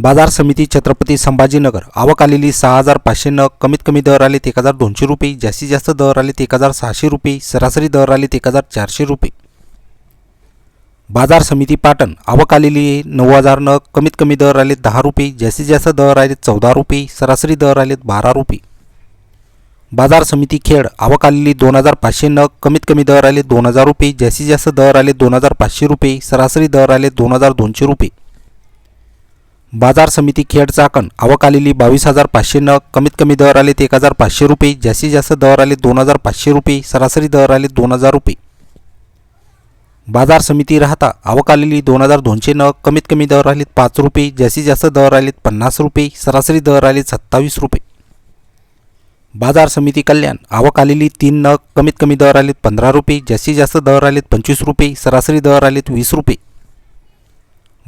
बाजार समिती छत्रपती संभाजीनगर. आवक आलेली सहा हजार पाचशे नग कमीत कमी दर आलेत एक हजार दोनशे रुपये जास्तीत जास्त दर आलेत एक हजार सहाशे रुपये सरासरी दर आलेत एक हजार चारशे रुपये. बाजार समिती पाटण आवक आलेली आहे नऊ हजार नग कमीत कमी दर आलेत दहा रुपये जास्तीत जास्त दर आलेत चौदा रुपये सरासरी दर आलेत बारा रुपये. बाजार समिती खेड आवक आलेली दोन हजार पाचशे नग कमीत कमी दर आले दोन हजार रुपये जास्तीत जास्त दर आले दोन हजार पाचशे रुपये सरासरी दर आले दोन हजार दोनशे रुपये. बाजार समिती खेड चाकण. आवक आलेली बावीस हजार पाचशे नग कमीत कमी दर आलेत एक हजार पाचशे रुपये. जास्तीत जास्त दर आले दोन हजार पाचशे रुपये. सरासरी दर आले दोन हजार रुपये. बाजार समिती राहता आवक आलेली दोन हजार दोनशे नग कमीत कमी दर आलेत पाच रुपये. जास्तीत जास्त दर आलेत पन्नास रुपये. सरासरी दर आलेत सत्तावीस रुपये. बाजार समिती कल्याण. आवक आलेली तीन नग. कमीत कमी दर आलेत पंधरा रुपये. जास्तीत जास्त दर आलेत पंचवीस रुपये. सरासरी दर आलेत वीस रुपये.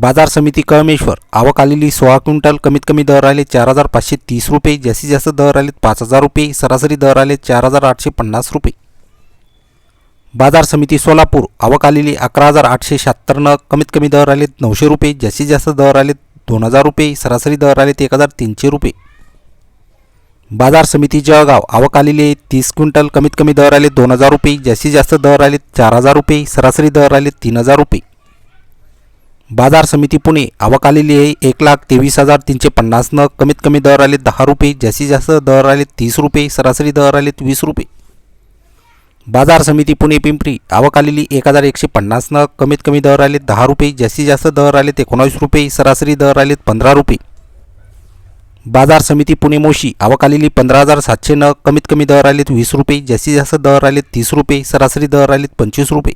बाजार समिती कळमेश्वर. आवक आलेली सोळा क्विंटल कमीत कमी दर आले चार हजार पाचशे तीस रुपये. जास्तीत जास्त दर आलेत पाच हजार रुपये. सरासरी दर आले चार हजार आठशे पन्नास रुपये. बाजार समिती सोलापूर. आवक आलेली अकरा हजार आठशे शहात्तर न कमीत कमी दर आले नऊशे रुपये. जास्तीत जास्त दर आले दोन हजार रुपये. सरासरी दर आले एक हजार तीनशे रुपये. बाजार समिती जळगाव. आवक आलेली तीस क्विंटल कमीत कमी दर आले दोन हजार रुपये. जास्तीत जास्त दर आले चार हजार रुपये. सरासरी दर आले तीन हजार रुपये. बाजार समिती पुणे आवक आलेली आहे. एक लाख तेवीस हजार तीनशे पन्नासनं कमीत कमी दर आले दहा रुपये जास्तीत जास्त दर आले तीस रुपये सरासरी दर आले वीस रुपये. बाजार समिती पुणे पिंपरी आवक आलेली एक हजार एकशे पन्नासनं कमीत कमी दर आले दहा रुपये जास्तीत जास्त दर आलेत एकोणावीस रुपये सरासरी दर आलेत पंधरा रुपये. बाजार समिती पुणे मोशी आवक आलेली पंधरा हजार सातशे न कमीत कमी दर आलेत वीस रुपये जास्तीत जास्त दर आलेत तीस रुपये सरासरी दर आलेत पंचवीस रुपये.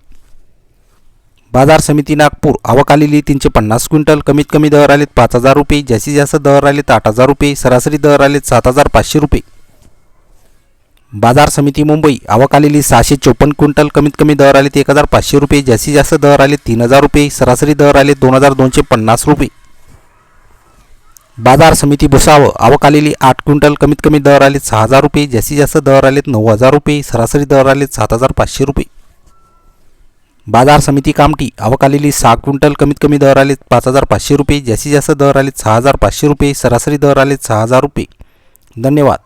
बाजार समिती नागपूर. आवक आलेली तीनशे पन्नास क्विंटल. कमीत कमी दर आलेत पाच हजार रुपये. जास्तीत जास्त दर आलेत आठ हजार रुपये. सरासरी दर आलेत सात हजार पाचशे रुपये. बाजार समिती मुंबई. आवक आलेली सहाशे चोपन्न क्विंटल. कमीत कमी दर आलेत एक हजार पाचशे रुपये. जास्तीत जास्त दर आले तीन हजार रुपये. सरासरी दर आले दोन हजार दोनशे पन्नास रुपये. बाजार समिती भुसावळ. आवक आलेली आठ क्विंटल. कमीत कमी दर आलेत सहा हजार रुपये. जास्तीत जास्त दर आलेत नऊ हजार रुपये. सरासरी दर आलेत सात हजार पाचशे रुपये. बाजार समिती कामठी अवकालेली सहा क्विंटल कमीत कमी दर आले पाच हजार पाचशे रुपये जास्तीत जास्त दर आलेत सहा हजार पाचशे रुपये सरासरी दर आलेत सहा हजार रुपये. धन्यवाद.